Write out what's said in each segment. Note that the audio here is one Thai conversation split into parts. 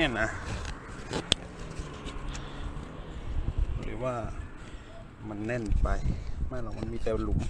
เนี่ยนะหรือว่ามันแน่นไป ไม่หรอกมันมีแต่หลุม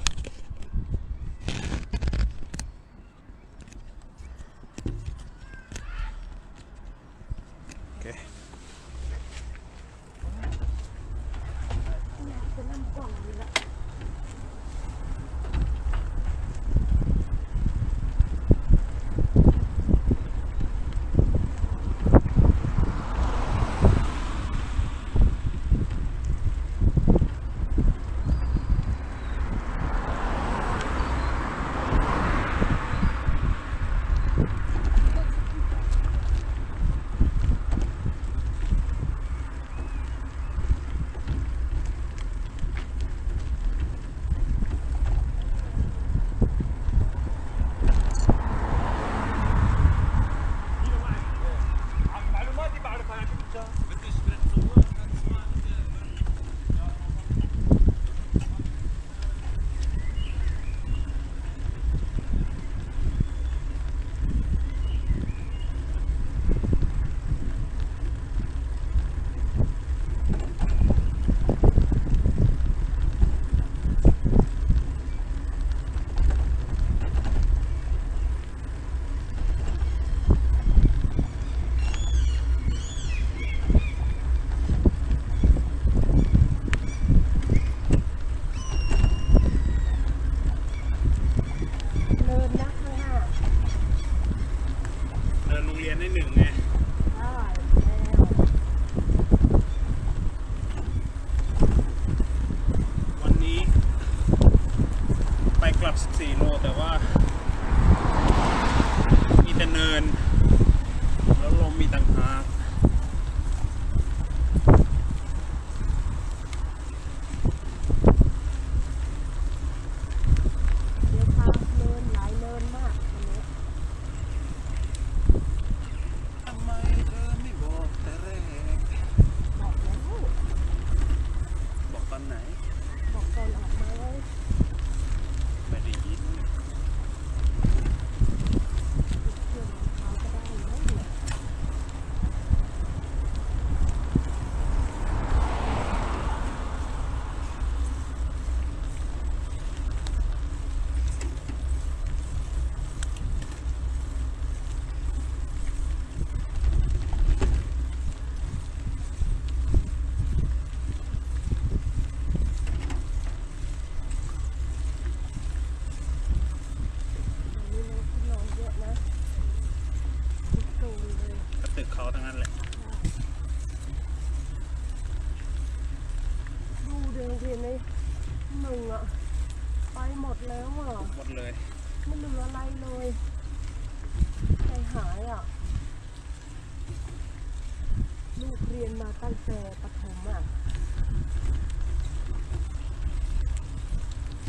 เรียนมาตั้งแต่ปฐมอะ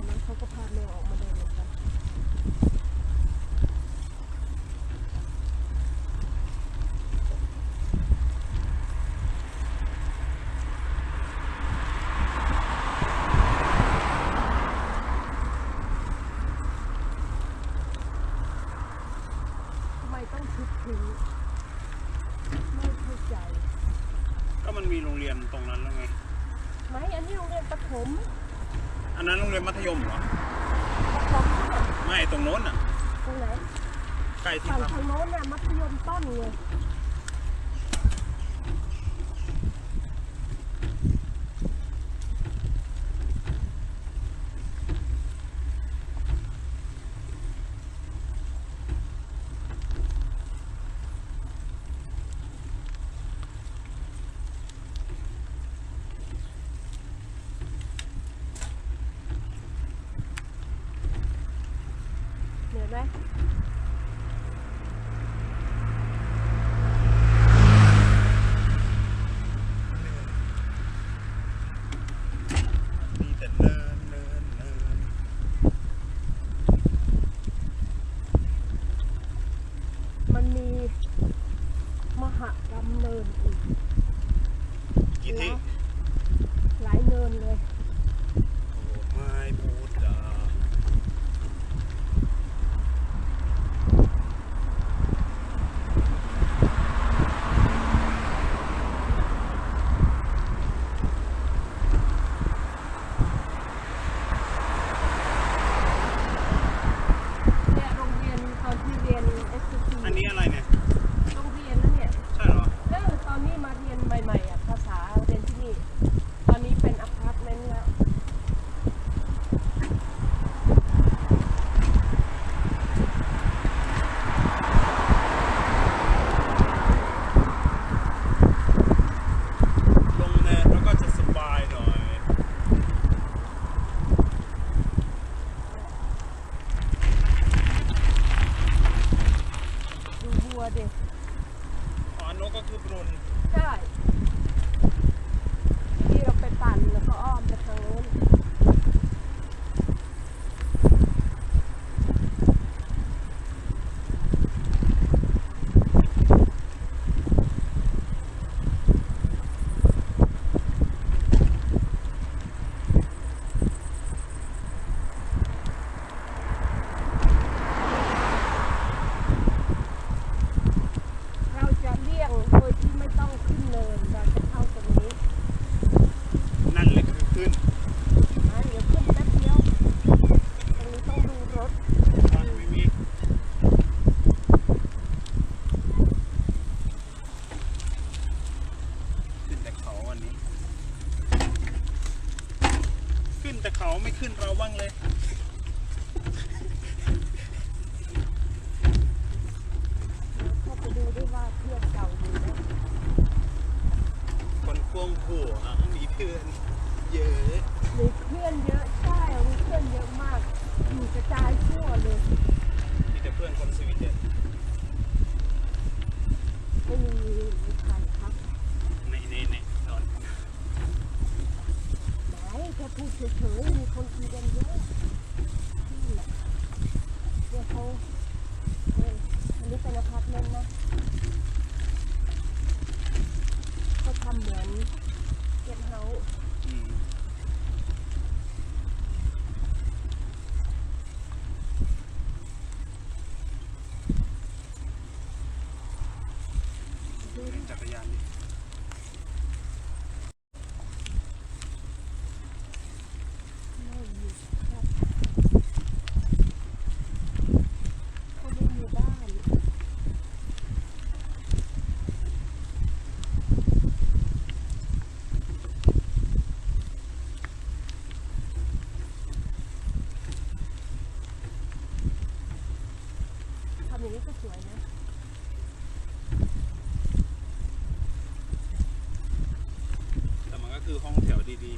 แล้วเขาก็พาแม่ออกมาเดิน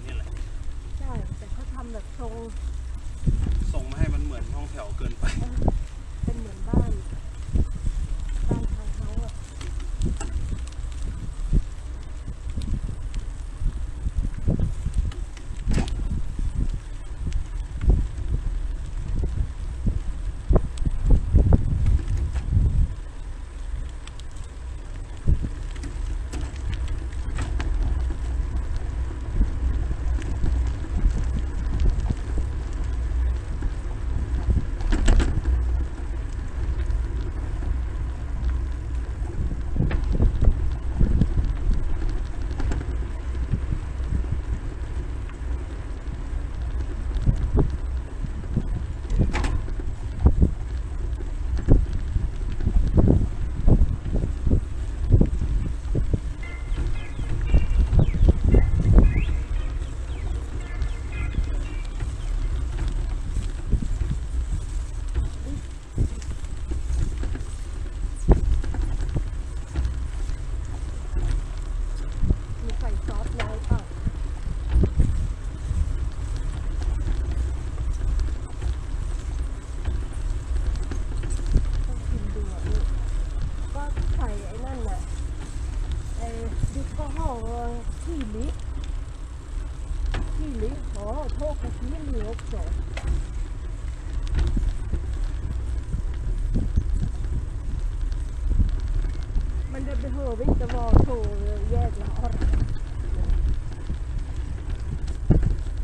แ behöver inte vara så jävla orrat.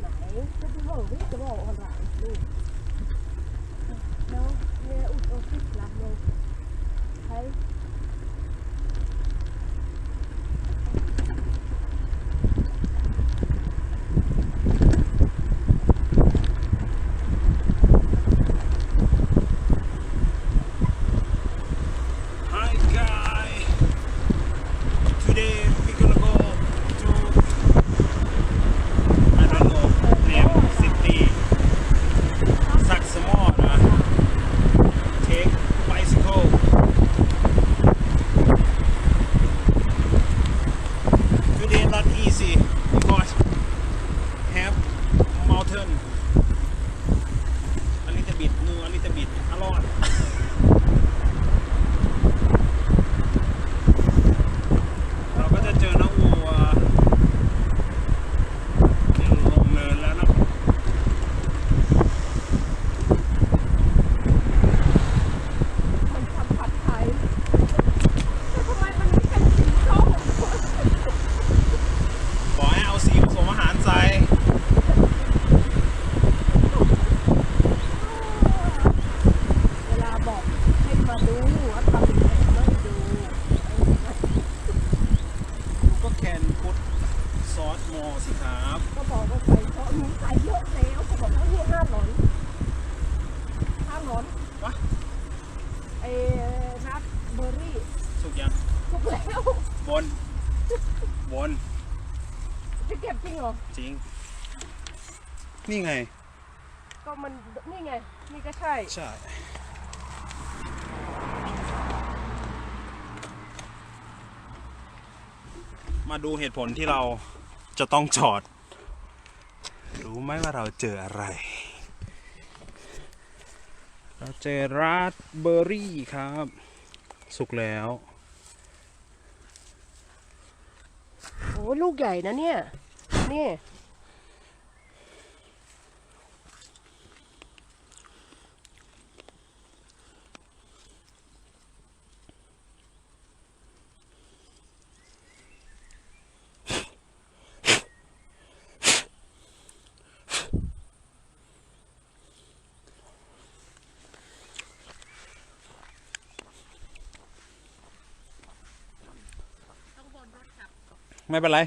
Nej, det behöver inte vara nu. Ja, vi är ute och cyklar nu. Hej. บนบนจะเก็บจริงเหรอ จริง นี่ไง ก็มันนี่ไง นี่ก็ใช่ ใช่ มาดูเหตุผลที่เราจะต้องจอด รู้ไหมว่าเราเจออะไร เราเจอราสเบอร์รี่ครับ สุกแล้ว โอ้ ลูกใหญ่นะเนี่ย นี่ ไม่เป็นไร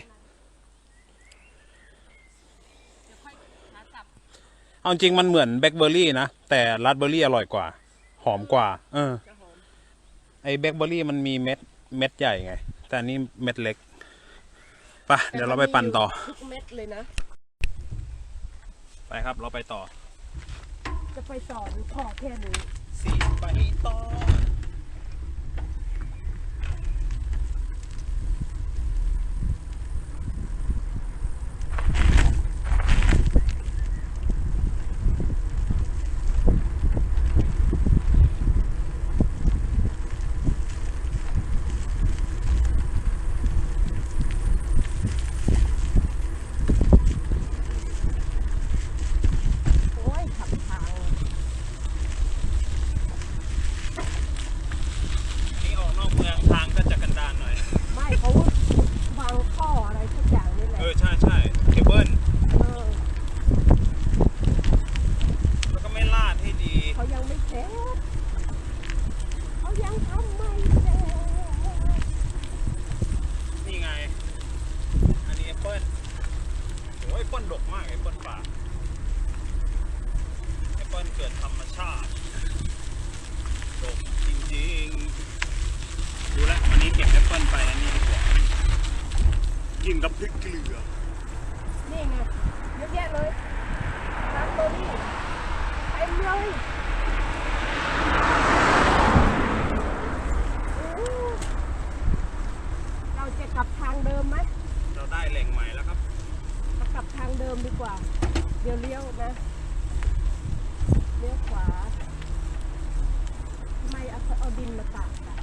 เอาจริงมันเหมือนแบล็คเบอร์รี่นะ แต่ราสเบอร์รี่อร่อยกว่า หอมกว่า เออไอ้แบล็คเบอร์รี่มันมีเม็ดเม็ดใหญ่ไง แต่อันนี้เม็ดเล็กไปเดี๋ยวเราไปปั่นต่อ ทุกเม็ดเลยนะ ไปครับ เราไปต่อ จะไปสอนพ่อแค่นี้ สีไปต่อ โอ้ยขับทาง นี่ออกนอกเมืองทางก็จะกันดานหน่อย ไม่เขาวางข้ออะไรทุกอย่างนี่แหละ เออ ใช่ใช่เคเบิล เออ แล้วก็ไม่ลาดให้ดี เขายังไม่เสร็จเขายังทำไม่เสร็จ นี่ไง อันนี้แอปเปิ้ลโอ้ยแอปเปิ้ลดกมากแอปเปิ้ลป่าแอปเปิ้ลเกิดธรรมชาติดกจริงๆ ดูแลววันนี้เก็บแอปเปิ้ลไปอันนี้ดีกว่า กินกับพริกเกลือ นี่ไงเยอะแยะเลยร้านเบอร์รี่เต็มเลยโอ้เราจะกลับทางเดิมไหม เรา ได้แหล่งใหม่แล้วครับมากลับทางเดิมดีกว่า เดี๋ยวเลี้ยวนะเลี้ยวขวาทำไมเอาเอาดินมาตากกัน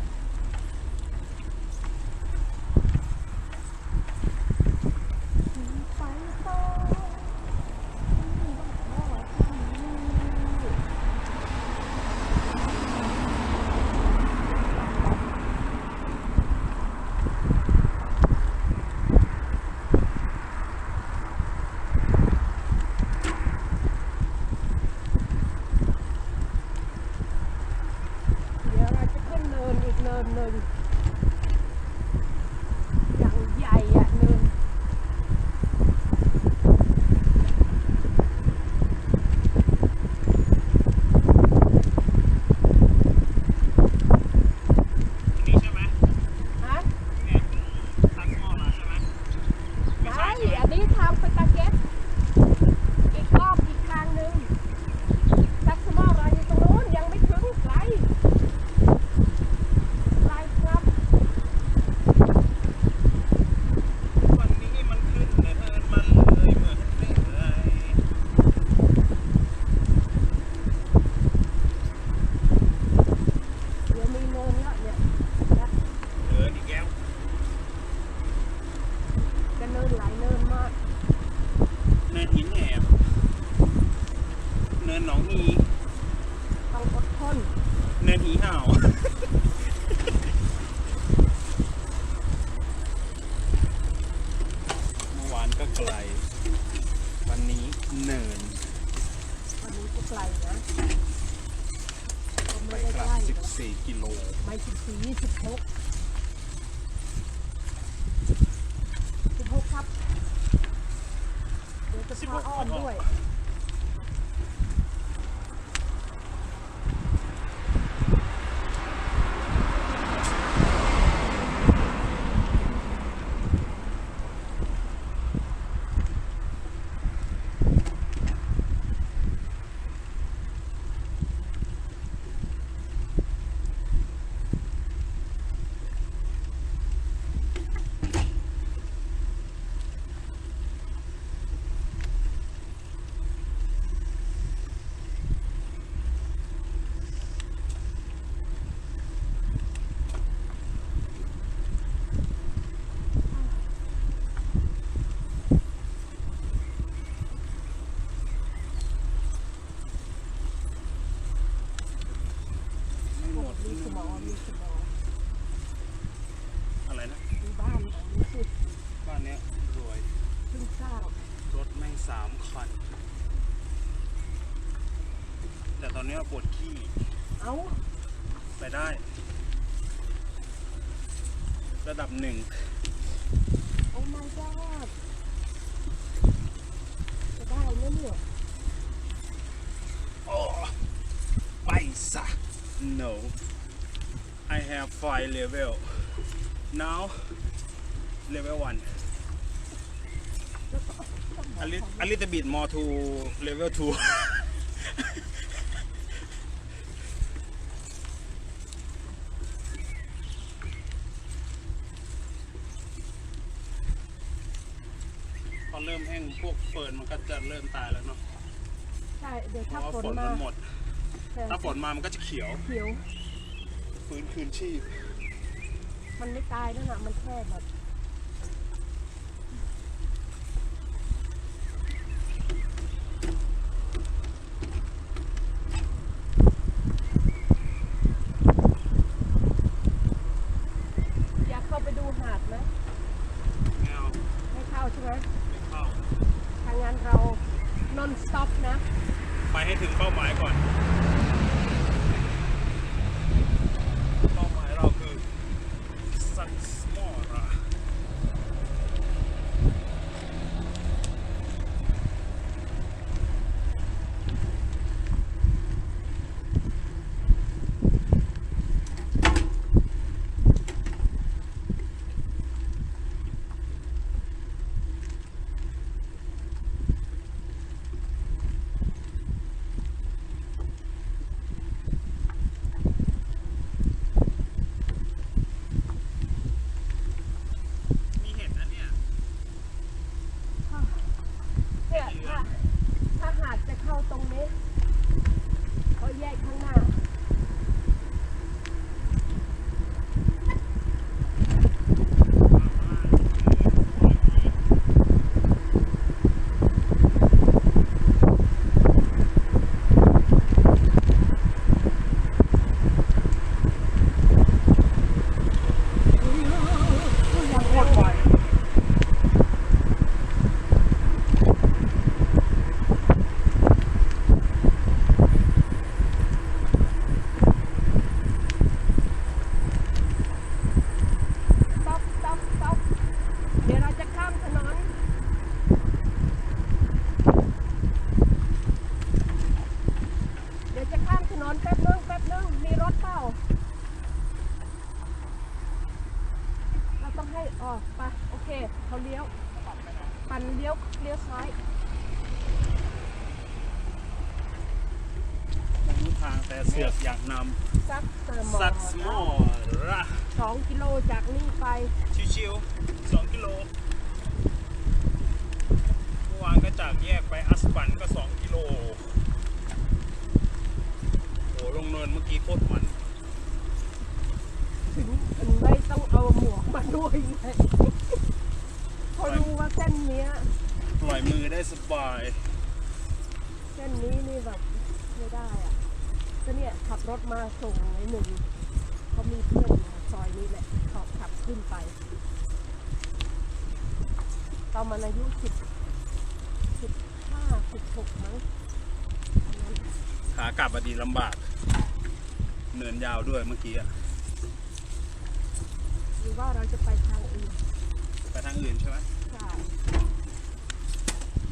ไกลนะไม่ได้ใกล้สิบสี่กิโลไม่สิบสี่ยี่สิบหกสิบหกครับเดี๋ยวจะพาอ้อนด้วย ว่าปวดขี้เอ้าไปได้ ระดับหนึ่ง โอ้ my god จะได้ไหมเนี่ยโอ้ไปซะ no I have five level now level one a little, a little bit more to level two อเริ่มแห้งพวกเฟิร์นมันก็จะเริ่มตายแล้วเนาะใช่เดี๋ยวพถ้าราะว่าฝนมันหมดถ้าฝนมามันก็จะเขียวเขียว ฟื้นคืนชีพ มันไม่ตายด้วยนะมันแค่แบบ พอรู้ว่าเส้นนี้ปล่อยมือได้สบาย เส้นนี้นี่แบบไม่ได้อะจะเนี่ยขับรถมาส่งไในหนึ่งเขามีเพื่อนมาซอยนี้แหละขับขับขึ้นไปตอนมันอายุสิบสิบห้าสิบหกมั้งขากลับอดีลำบาก เนินยาวด้วยเมื่อกี้อะ หรือว่าเราจะไปทางอื่นไปทางอื่นใช่ไหม ใช่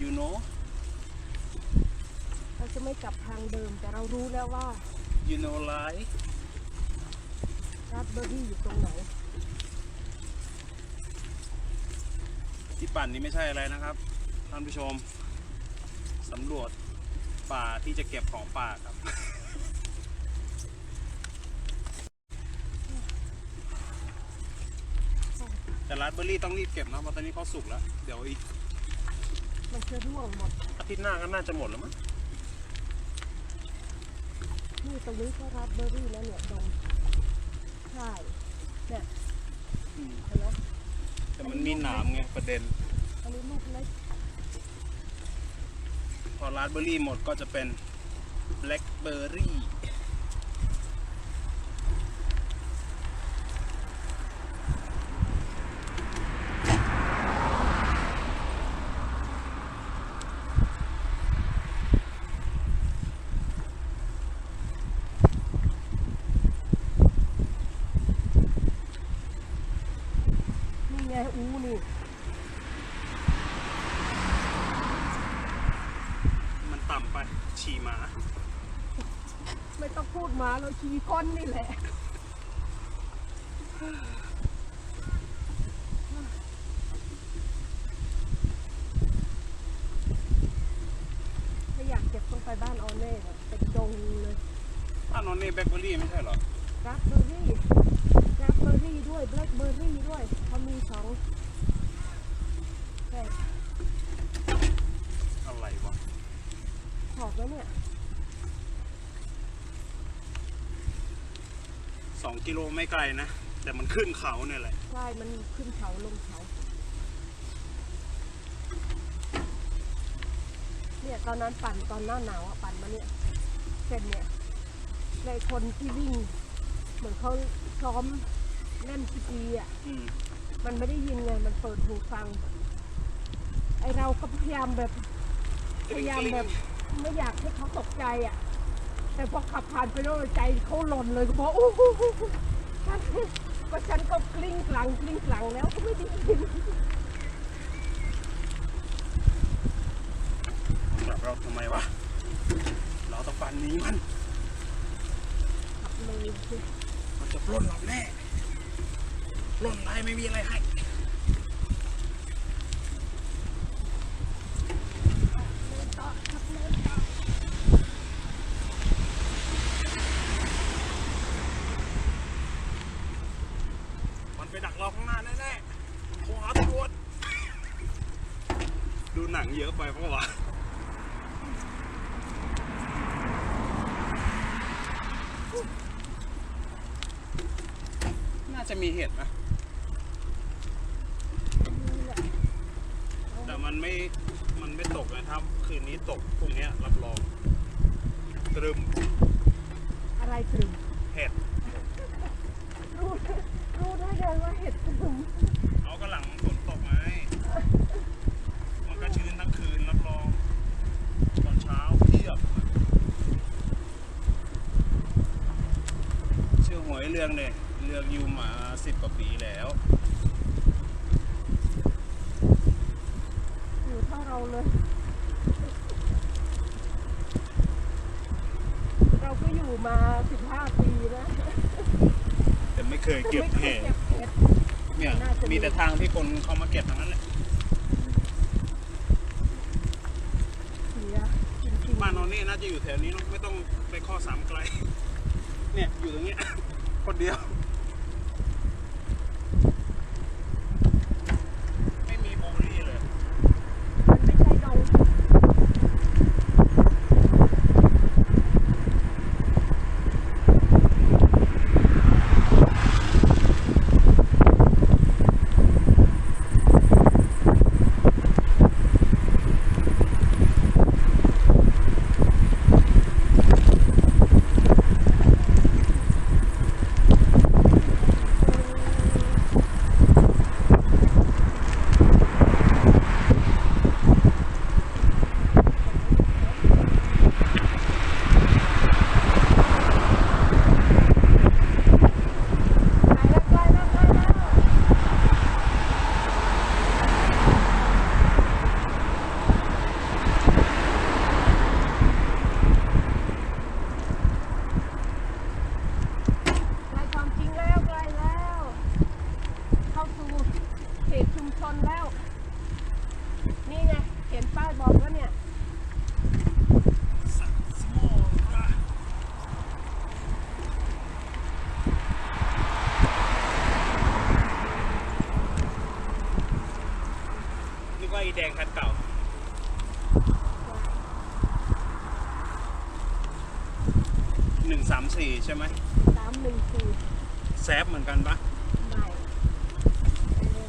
you know เราจะไม่กลับทางเดิมแต่เรารู้แล้วว่า you know lie ราสเบอร์รี่อยู่ตรงไหน ที่ปั่นนี้ไม่ใช่อะไรนะครับ ท่านผู้ชมสำรวจป่าที่จะเก็บของป่าครับ แต่ราสเบอร์รี่ต้องรีบเก็บนะเพราะตอนนี้เขาสุกแล้ว เดี๋ยวอีกมันจะร่วงหมดอาทิตย์หน้าก็น่าจะหมดแล้วมั้งนี่ตรงนี้ก็ราสเบอร์รี่แล้วเนี่ยดงใช่เนี่ยอืมเห็นไหมแต่มันมีหนามไงประเด็น อันนี้ลูกเล็กพอราสเบอร์รี่หมดก็จะเป็นแบล็คเบอร์รี่ นี่ไงอู้นี่ มัน ต่ำไปฉี่หมา ไม่ต้องพูดมาเราชี้ก้นนี่แหละถ้าอยากเก็บต้องไปบ้านออเน่อะเป็นดงเลยอ้าวนอนนี่แบล็คเบอร์รี่ไม่ใช่เหรอราสเบอร์รี่ราสเบอร์รี่ด้วยแบล็คเบอร์รี่ด้วยเขามีสองแค่อะไรวะ ขอบแล้วเนี่ยสองกิโลไม่ไกลนะ แต่มันขึ้นเขาเนี่ยแหละ ใช่ มันขึ้นเขาลงเขา เนี่ยตอนนั้นปั่นตอนหน้าหนาวอะปั่นมาเนี่ยเส้นเนี่ยในคนที่วิ่ง เหมือนเขาซ้อมเล่นสกีอะอืมมันไม่ได้ยินไง มันเปิดหูฟัง ไอเราก็พยายามแบบ พยายามแบบ ไม่อยากให้เขาตกใจอะ แต่พอขับผ่านไปแล้วใจเขาหล่นเลยก็บอกโอ้โหฉันก็ฉันก็กลิ้งกลังกลิ้งกลังแล้วก็ไม่ได้ยินกลับเราทำไมวะ เราต้องปั่นหนี้มันขับเลยสิมันจะปล้นเราแน่ปล้นอะไรไม่มีอะไรให้ เดินต่อขับเดินต่อ มันไปดักเราข้างหน้าแน่ๆโทรหาตำรวจ ดูหนังเยอะไปเพราะวะน่า จะมีเหตุนะนี่แหละแต่มันไม่ มันไม่ตกนะถ้าคืนนี้ตกพรุ่งนี้รับรองตรึมอะไรถึงเห็ด รู้รู้ได้ไงว่าเห็ดถึงเอากระหลังฝนตกไหมมันก็ชื้นทั้งคืนรับรอง ตอนเช้าเทียบชื่อหวยเรื่องเนี่ยเรื่องอยู่มาสิบกว่าปีแล้วอยู่เท่าเราเลย เราก็อยู่มาสิบห้าปีนะแต่ไม่เคยเก็บไม่เคเห็ยดเก็บเห็ดเนี่ยน่าจะมีมีแต่ทางที่คนเขามาเก็บทั้งนั้นแหละเสียจริงๆบ้านนอนนี่น่าจะอยู่แถวนี้เนอะไม่ต้องไปข้อสามไกล เนี่ยอยู่ตรงเนี้ยคนเดียว สามสี่ใช่ไหมสามหนึ่งสี่แซฟเหมือนกันปะไม่เอ่อ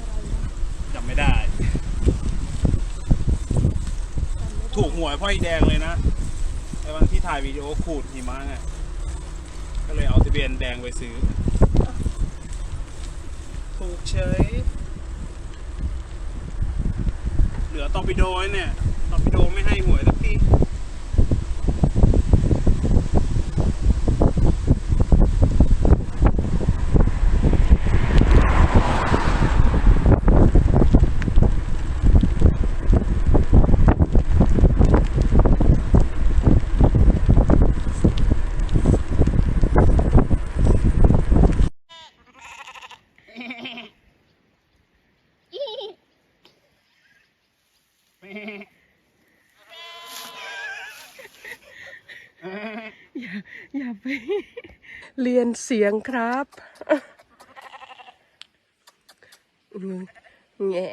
อะไรนะจำไม่ได้ จำไม่ได้ถูกหวยพ่อไอแดงเลยนะไอ้วันที่ถ่ายวิดีโอขูดหิมะไงก็เลยเอาทะเบียนแดงไปซื้อ ถูกเฉย เหลือตอร์ปิโดไว้เนี่ยตอร์ปิโดไม่ให้หวยสักที ยนเสียงครับแง่